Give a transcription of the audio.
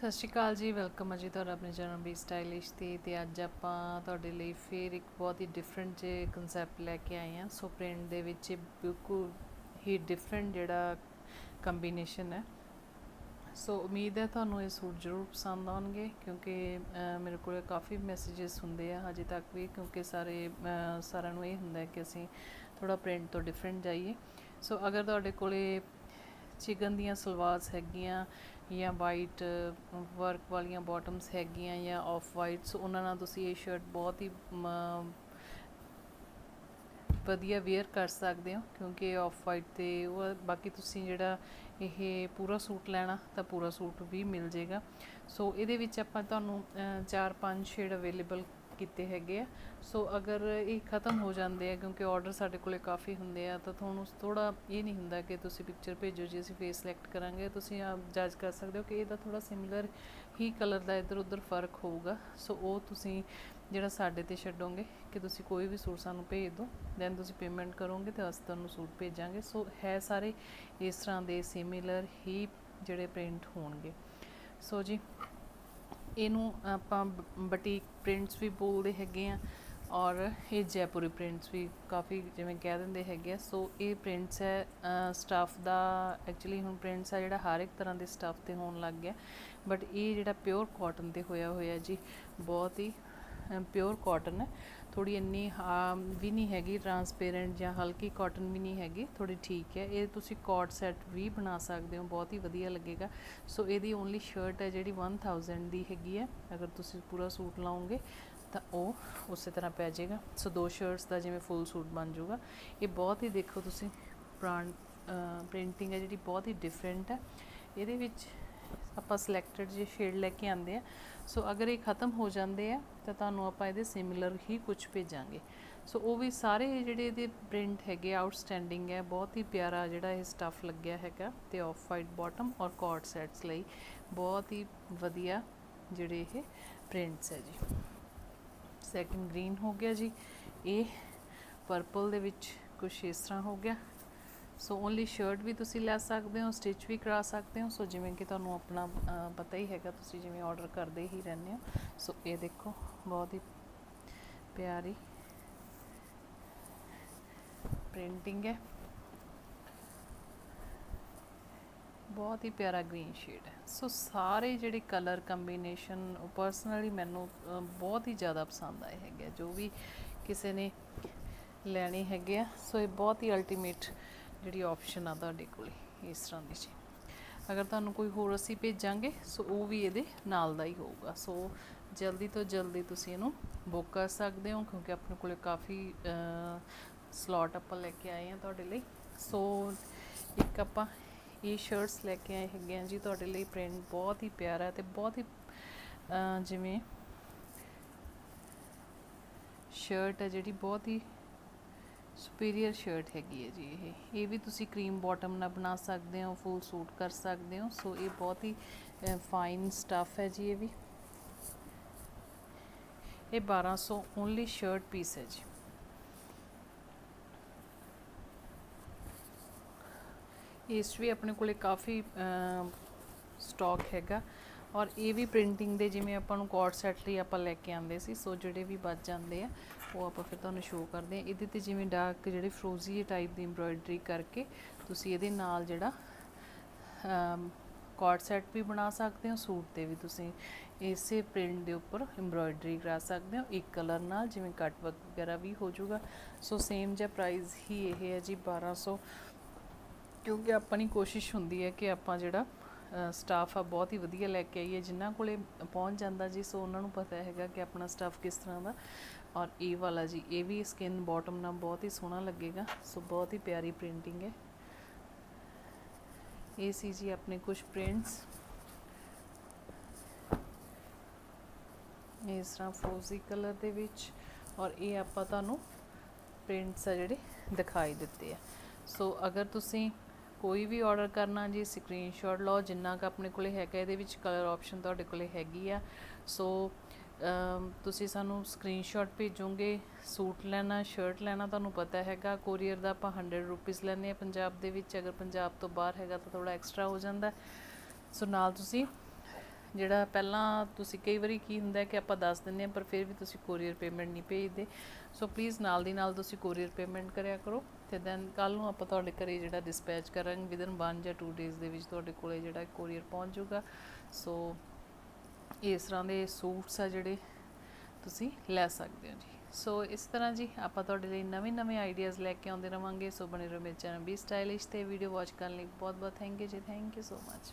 ਸਤਿ ਸ਼੍ਰੀ ਅਕਾਲ ਜੀ ਵੈਲਕਮ ਹੈ ਜੀ ਤੁਹਾਡਾ ਆਪਣੇ ਚੈਨਲ ਬੀ ਸਟਾਈਲਿਸ਼ ਤੇ ਤੇ ਅੱਜ ਆਪਾਂ ਤੁਹਾਡੇ ਲਈ ਫੇਰ ਇੱਕ ਬਹੁਤ ਹੀ ਡਿਫਰੈਂਟ ਜੇ ਕਨਸੈਪਟ ਲੈ ਕੇ ਆਏ ਹਾਂ। ਸੋ ਪ੍ਰਿੰਟ ਦੇ ਵਿੱਚ ਇਹ ਬਿਲਕੁਲ ਹੀ ਡਿਫਰੈਂਟ ਜਿਹੜਾ ਕੰਬੀਨੇਸ਼ਨ ਹੈ। ਸੋ ਉਮੀਦ ਹੈ ਤੁਹਾਨੂੰ ਇਹ ਸੂਟ ਜ਼ਰੂਰ ਪਸੰਦ ਆਉਣਗੇ, ਕਿਉਂਕਿ ਮੇਰੇ ਕੋਲ ਕਾਫੀ ਮੈਸੇजेस ਹੁੰਦੇ ਆ ਹਜੇ ਤੱਕ ਵੀ, ਕਿਉਂਕਿ ਸਾਰੇ ਸਾਰਿਆਂ ਨੂੰ ਇਹ ਹੁੰਦਾ ਕਿ ਅਸੀਂ ਥੋੜਾ ਪ੍ਰਿੰਟ ਤੋਂ ਡਿਫਰੈਂਟ ਜਾਈਏ। ਸੋ ਅਗਰ ਤੁਹਾਡੇ ਕੋਲੇ ਚਿਕਨ ਦੀਆਂ ਸਲਵਾਰਸ ਹੈਗੀਆਂ ਜਾਂ ਵਾਈਟ ਵਰਕ ਵਾਲੀਆਂ ਬਾਟਮਸ ਹੈਗੀਆਂ ਜਾਂ ਆਫ ਵਾਈਟ ਸੋ ਉਹਨਾਂ ਨਾਲ ਤੁਸੀਂ ਇਹ ਸ਼ਰਟ ਬਹੁਤ ਹੀ ਵਧੀਆ ਵੇਅਰ ਕਰ ਸਕਦੇ ਹੋ ਕਿਉਂਕਿ ਆਫ ਵਾਈਟ ਤੇ ਉਹ ਬਾਕੀ ਤੁਸੀਂ ਜਿਹੜਾ ਇਹ ਪੂਰਾ ਸੂਟ ਲੈਣਾ ਤਾਂ ਪੂਰਾ ਸੂਟ ਵੀ ਮਿਲ ਜੇਗਾ ਸੋ ਇਹਦੇ ਵਿੱਚ ਆਪਾਂ ਤੁਹਾਨੂੰ ਅ, ਚਾਰ ਪੰਜ ਸ਼ੇਡ ਅਵੇਲੇਬਲ ਕੀਤੇ ਹੈਗੇ ਆ। ਸੋ ਅਗਰ ਇਹ ਖਤਮ ਹੋ ਜਾਂਦੇ ਆ, ਕਿਉਂਕਿ ਆਰਡਰ ਸਾਡੇ ਕੋਲੇ ਕਾਫੀ ਹੁੰਦੇ ਆ, ਤਾਂ ਤੁਹਾਨੂੰ ਥੋੜਾ ਇਹ ਨਹੀਂ ਹੁੰਦਾ ਕਿ ਤੁਸੀਂ ਪਿਕਚਰ ਭੇਜੋ ਜੀ, ਅਸੀਂ ਫੇਸ ਸਿਲੈਕਟ ਕਰਾਂਗੇ। ਤੁਸੀਂ ਆਪ ਜੱਜ ਕਰ ਸਕਦੇ ਹੋ ਕਿ ਇਹਦਾ ਥੋੜਾ ਸਿਮਿਲਰ ਹੀ ਕਲਰ ਦਾ ਇੱਧਰ ਉੱਧਰ ਫ਼ਰਕ ਹੋਊਗਾ। ਸੋ ਉਹ ਤੁਸੀਂ ਜਿਹੜਾ ਸਾਡੇ ਤੇ ਛੱਡੋਗੇ ਕਿ ਤੁਸੀਂ ਕੋਈ ਵੀ ਸੂਟ ਸਾਨੂੰ ਭੇਜ ਦਿਓ ਦੈਨ ਤੁਸੀਂ ਪੇਮੈਂਟ ਕਰੋਗੇ ਤੇ ਅਸੀਂ ਤੁਹਾਨੂੰ ਸੂਟ ਭੇਜਾਂਗੇ। ਸੋ ਹੈ ਸਾਰੇ ਇਸ ਤਰ੍ਹਾਂ ਦੇ ਸਿਮਿਲਰ ਹੀ ਜਿਹੜੇ ਪ੍ਰਿੰਟ ਹੋਣਗੇ। ਸੋ ਜੀ ਇਹਨੂੰ ਆਪਾਂ ਬਟੀਕ ਪ੍ਰਿੰਟਸ ਵੀ ਬੋਲਦੇ ਹੈਗੇ ਆ ਔਰ ਇਹ ਜੈਪੁਰੀ ਪ੍ਰਿੰਟਸ ਵੀ ਕਾਫੀ ਜਿਵੇਂ ਕਹਿ ਦਿੰਦੇ ਹੈਗੇ ਆ। ਸੋ ਇਹ ਪ੍ਰਿੰਟਸ ਹੈ ਸਟਾਫ ਦਾ ਐਕਚੁਅਲੀ ਹੁਣ ਪ੍ਰਿੰਟਸ ਆ ਜਿਹੜਾ ਹਰ ਇੱਕ ਤਰ੍ਹਾਂ ਦੇ ਸਟਾਫ ਤੇ ਹੋਣ ਲੱਗ ਗਿਆ। ਬਟ ਇਹ ਜਿਹੜਾ ਪਿਓਰ ਕਾਟਨ ਤੇ ਹੋਇਆ ਹੋਇਆ ਜੀ, ਬਹੁਤ ਹੀ ਪਿਓਰ ਕਾਟਨ ਹੈ। ਥੋੜੀ ਇੰਨੀ ਹਾਂ ਵੀ ਨਹੀਂ ਹੈਗੀ ਟਰਾਂਸਪੇਰੈਂਟ ਜਾਂ ਹਲਕੀ ਕਾਟਨ ਵੀ ਨਹੀਂ ਹੈਗੀ ਥੋੜੀ ਠੀਕ ਹੈ। ਇਹ ਤੁਸੀਂ ਕੋਟ ਸੈੱਟ ਵੀ ਬਣਾ ਸਕਦੇ ਹੋ, ਬਹੁਤ ਹੀ ਵਧੀਆ ਲੱਗੇਗਾ। ਸੋ ਇਹਦੀ ਓਨਲੀ ਸ਼ਰਟ ਹੈ ਜਿਹੜੀ 1000 ਦੀ ਹੈਗੀ ਹੈ। ਅਗਰ ਤੁਸੀਂ ਪੂਰਾ ਸੂਟ ਲਾਓਗੇ, ਤਾਂ ਉਹ ਉਸੇ ਤਰ੍ਹਾਂ ਪੈ ਜਾਏਗਾ। ਸੋ ਦੋ ਸ਼ਰਟਸ ਦਾ ਜਿਵੇਂ ਫੁੱਲ ਸੂਟ ਬਣ ਜਾਊਗਾ। ਇਹ ਬਹੁਤ ਹੀ ਦੇਖੋ ਤੁਸੀਂ ਪ੍ਰਾਂਟ ਪ੍ਰਿੰਟਿੰਗ ਹੈ ਜਿਹੜੀ ਬਹੁਤ ਹੀ ਡਿਫਰੈਂਟ ਹੈ। ਇਹਦੇ ਵਿੱਚ ਆਪਾਂ ਸਿਲੈਕਟਡ ਜੇ ਸ਼ੇਡ ਲੈ ਕੇ ਆਂਦੇ ਆ। ਸੋ ਅਗਰ ਇਹ ਖਤਮ ਹੋ ਜਾਂਦੇ ਆ, ਤਾਂ ਤੁਹਾਨੂੰ ਆਪਾਂ ਇਹਦੇ ਸਿਮਿਲਰ ਹੀ ਕੁਝ ਭੇਜਾਂਗੇ। ਸੋ ਉਹ ਵੀ ਸਾਰੇ ਜਿਹੜੇ ਇਹਦੇ ਪ੍ਰਿੰਟ ਹੈਗੇ ਆਊਟਸਟੈਂਡਿੰਗ ਹੈ, ਬਹੁਤ ਹੀ ਪਿਆਰਾ ਜਿਹੜਾ ਇਹ ਸਟੱਫ ਲੱਗਿਆ ਹੈਗਾ ਤੇ ਆਫ ਵਾਈਟ ਬਾਟਮ ਔਰ ਕੋਟ ਸੈਟਸ ਲਈ। ਬਹੁਤ ਹੀ ਵਧੀਆ ਜਿਹੜੇ ਇਹ ਪ੍ਰਿੰਟਸ ਹੈ ਜੀ। ਸੈਕਿੰਡ ਗ੍ਰੀਨ ਹੋ ਗਿਆ ਜੀ। ਇਹ ਪਰਪਲ ਦੇ ਵਿੱਚ ਕੁਝ ਇਸ ਤਰ੍ਹਾਂ ਹੋ ਗਿਆ। ਸੋ ਓਨਲੀ ਸ਼ਰਟ ਵੀ ਤੁਸੀਂ ਲੈ ਸਕਦੇ ਹੋ ਸਟਿਚ ਵੀ ਕਰਾ ਸਕਦੇ ਹੋ। ਸੋ ਜਿਵੇਂ ਕਿ ਤੁਹਾਨੂੰ ਆਪਣਾ ਪਤਾ ਹੀ ਹੈਗਾ, ਤੁਸੀਂ ਜਿਵੇਂ ਆਰਡਰ ਕਰਦੇ ਹੀ ਰਹਿੰਦੇ ਹੋ। ਸੋ ਇਹ ਦੇਖੋ, ਬਹੁਤ ਹੀ ਪਿਆਰੀ ਪ੍ਰਿੰਟਿੰਗ ਹੈ। ਬਹੁਤ ਹੀ ਪਿਆਰਾ ਗ੍ਰੀਨ ਸ਼ੇਡ ਹੈ। ਸੋ ਸਾਰੇ ਜਿਹੜੇ ਕਲਰ ਕੰਬੀਨੇਸ਼ਨ ਪਰਸਨਲੀ ਮੈਨੂੰ ਬਹੁਤ ਹੀ ਜ਼ਿਆਦਾ ਪਸੰਦ ਆਏ ਹੈਗੇ ਆ। ਜੋ ਵੀ ਕਿਸੇ ਨੇ ਲੈਣੇ ਹੈਗੇ ਆ। ਸੋ ਇਹ ਬਹੁਤ ਹੀ ਅਲਟੀਮੇਟ ਜਿਹੜੀ ਆਪਸ਼ਨ ਆ ਤੁਹਾਡੇ ਕੋਲੇ, ਇਸ ਤਰ੍ਹਾਂ ਦੀ ਜੀ ਅਗਰ ਤੁਹਾਨੂੰ ਕੋਈ ਹੋਰ ਅਸੀਂ ਭੇਜਾਂਗੇ, ਸੋ ਉਹ ਵੀ ਇਹਦੇ ਨਾਲ ਦਾ ਹੀ ਹੋਊਗਾ। ਸੋ ਜਲਦੀ ਤੋਂ ਜਲਦੀ ਤੁਸੀਂ ਇਹਨੂੰ ਬੁੱਕ ਕਰ ਸਕਦੇ ਹੋ, ਕਿਉਂਕਿ ਆਪਣੇ ਕੋਲੇ ਕਾਫੀ ਸਲੋਟ ਆਪਾਂ ਲੈ ਕੇ ਆਏ ਆ ਤੁਹਾਡੇ ਲਈ। ਸੋ ਇੱਕ ਆਪਾਂ ਇਹ ਸ਼ਰਟਸ ਲੈ ਕੇ ਆਏ ਹੈਗੇ ਆ ਜੀ, ਤੁਹਾਡੇ ਲਈ ਪ੍ਰਿੰਟ ਬਹੁਤ ਹੀ ਪਿਆਰਾ ਹੈ ਤੇ ਬਹੁਤ ਹੀ ਜਿਵੇਂ ਸ਼ਰਟ ਹੈ ਜਿਹੜੀ ਬਹੁਤ ਹੀ ਸੁਪੀਰੀਅਰ ਸ਼ਰਟ ਹੈਗੀ ਹੈ ਜੀ ਇਹ। ਇਹ ਵੀ ਤੁਸੀਂ ਕਰੀਮ ਬਾਟਮ ਨਾਲ ਬਣਾ ਸਕਦੇ ਹੋ ਫੁੱਲ ਸੂਟ ਕਰ ਸਕਦੇ ਹੋ। ਸੋ ਇਹ ਬਹੁਤ ਹੀ ਫਾਈਨ ਸਟੱਫ ਹੈ ਜੀ ਇਹ ਵੀ। ਇਹ 1200 ਓਨਲੀ ਸ਼ਰਟ ਪੀਸ ਹੈ ਜੀ। ਇਸ 'ਚ ਵੀ ਆਪਣੇ ਕੋਲੇ ਕਾਫੀ ਸਟਾਕ ਹੈਗਾ। ਔਰ ਇਹ ਵੀ ਪ੍ਰਿੰਟਿੰਗ ਦੇ ਜਿਵੇਂ ਆਪਾਂ ਨੂੰ ਕੋਡ ਸੈਟ ਲਈ ਆਪਾਂ ਲੈ ਕੇ ਆਂਦੇ ਸੀ ਸੋ ਜਿਹੜੇ ਵੀ ਬਚ ਜਾਂਦੇ ਆ। ਉਹ ਆਪਾਂ ਫਿਰ ਤੁਹਾਨੂੰ ਸ਼ੋਅ ਕਰਦੇ ਹਾਂ। ਇਹਦੇ ਤੇ ਜਿਵੇਂ ਡਾਰਕ ਜਿਹੜੇ ਫਰੋਜ਼ੀ ਟਾਈਪ ਦੀ ਐਮਬ੍ਰੋਇਡਰੀ ਕਰਕੇ ਤੁਸੀਂ ਇਹਦੇ ਨਾਲ ਜਿਹੜਾ ਕੋਟ ਸੈਟ ਵੀ ਬਣਾ ਸਕਦੇ ਹੋ, ਸੂਟ ਤੇ ਵੀ ਤੁਸੀਂ ਇਸੇ ਪ੍ਰਿੰਟ ਦੇ ਉੱਪਰ ਐਮਬ੍ਰੋਇਡਰੀ ਕਰਾ ਸਕਦੇ ਹੋ। ਇੱਕ ਕਲਰ ਨਾਲ ਜਿਵੇਂ ਕੱਟ ਵਰਕ ਵਗੈਰਾ ਵੀ ਹੋ ਜਾਊਗਾ। ਸੋ ਸੇਮ ਜਿਹਾ ਪ੍ਰਾਈਸ ਹੀ ਇਹ ਹੈ ਜੀ 1200 ਕਿਉਂਕਿ ਆਪਣੀ ਕੋਸ਼ਿਸ਼ ਹੁੰਦੀ ਹੈ ਕਿ ਆਪਾਂ ਜਿਹੜਾ ਸਟਾਫ ਆ, ਬਹੁਤ ਹੀ ਵਧੀਆ ਲੈ ਕੇ ਆਈਏ ਜਿਨ੍ਹਾਂ ਕੋਲੇ ਪਹੁੰਚ ਜਾਂਦਾ ਜੀ, ਸੋ ਉਹਨਾਂ ਨੂੰ ਪਤਾ ਹੈਗਾ ਕਿ ਆਪਣਾ ਸਟਾਫ ਕਿਸ ਤਰ੍ਹਾਂ ਦਾ। ਔਰ ਇਹ ਵਾਲਾ ਜੀ, ਇਹ ਵੀ ਸਕਿਨ ਬਾਟਮ ਨਾਲ ਬਹੁਤ ਹੀ ਸੋਹਣਾ ਲੱਗੇਗਾ। ਸੋ ਬਹੁਤ ਹੀ ਪਿਆਰੀ ਪ੍ਰਿੰਟਿੰਗ ਹੈ। ਇਹ ਸੀ ਜੀ ਆਪਣੇ ਕੁਝ ਪ੍ਰਿੰਟਸ ਇਸ ਤਰ੍ਹਾਂ ਫਰੋਜ਼ੀ ਕਲਰ ਦੇ ਵਿੱਚ। ਔਰ ਇਹ ਆਪਾਂ ਤੁਹਾਨੂੰ ਪ੍ਰਿੰਟਸ ਆ ਜਿਹੜੇ ਦਿਖਾਈ ਦਿੱਤੇ ਆ। ਸੋ ਅਗਰ ਤੁਸੀਂ ਕੋਈ ਵੀ ਆਰਡਰ ਕਰਨਾ ਜੀ ਸਕਰੀਨਸ਼ਾਟ ਲਓ, ਜਿੰਨਾ ਕ ਆਪਣੇ ਕੋਲੇ ਹੈਗਾ, ਇਹਦੇ ਵਿੱਚ ਕਲਰ ਆਪਸ਼ਨ ਤੁਹਾਡੇ ਕੋਲੇ ਹੈਗੀ ਆ। ਸੋ ਤੁਸੀਂ ਸਾਨੂੰ ਸਕਰੀਨਸ਼ਾਟ ਭੇਜੋਗੇ, ਸੂਟ ਲੈਣਾ ਸ਼ਰਟ ਲੈਣਾ, ਤੁਹਾਨੂੰ ਪਤਾ ਹੈਗਾ ਕੋਰੀਅਰ ਦਾ ਆਪਾਂ 100 ਰੁਪੀਸ ਲੈਂਦੇ ਆ ਪੰਜਾਬ ਦੇ ਵਿੱਚ, ਅਗਰ ਪੰਜਾਬ ਤੋਂ ਬਾਹਰ ਹੈਗਾ ਤਾਂ ਥੋੜਾ ਐਕਸਟਰਾ ਹੋ ਜਾਂਦਾ। ਸੋ ਨਾਲ ਤੁਸੀਂ ਜਿਹੜਾ ਪਹਿਲਾਂ ਤੁਸੀਂ ਕਈ ਵਾਰੀ ਕੀ ਹੁੰਦਾ ਕਿ ਆਪਾਂ ਦੱਸ ਦਿੰਦੇ ਹਾਂ, ਪਰ ਫਿਰ ਵੀ ਤੁਸੀਂ ਕੋਰੀਅਰ ਪੇਮੈਂਟ ਨਹੀਂ ਭੇਜਦੇ। ਸੋ ਪਲੀਜ਼ ਨਾਲ ਦੀ ਨਾਲ ਤੁਸੀਂ ਕੋਰੀਅਰ ਪੇਮੈਂਟ ਕਰਿਆ ਕਰੋ ਤੇ ਦੈਨ ਕੱਲ ਨੂੰ ਆਪਾਂ ਤੁਹਾਡੇ ਘਰੇ ਜਿਹੜਾ ਡਿਸਪੈਚ ਕਰਾਂਗੇ ਵਿਦਨ 1 ਜਾਂ 2 ਡੇਜ਼ ਦੇ ਵਿੱਚ ਤੁਹਾਡੇ ਕੋਲੇ ਜਿਹੜਾ ਕੋਰੀਅਰ ਪਹੁੰਚ ਜਾਊਗਾ। ਸੋ ਇਸ ਤਰ੍ਹਾਂ ਦੇ ਸੂਟਸ ਆ ਜਿਹੜੇ ਤੁਸੀਂ ਲੈ ਸਕਦੇ ਹੋ ਜੀ। ਸੋ ਇਸ ਤਰ੍ਹਾਂ ਜੀ ਆਪਾਂ ਤੁਹਾਡੇ ਲਈ ਨਵੇਂ ਨਵੇਂ ਆਈਡੀਆਜ਼ ਲੈ ਕੇ ਆਉਂਦੇ ਰਵਾਂਗੇ। ਸੋ ਬਣੇ ਰਹੋ ਮੇਰੇ ਚੈਨਲ ਬੀ ਸਟਾਈਲਿਸ਼ ਤੇ ਵੀਡੀਓ ਵਾਚ ਕਰਨ ਲਈ ਬਹੁਤ ਬਹੁਤ thank you ji. Thank you so much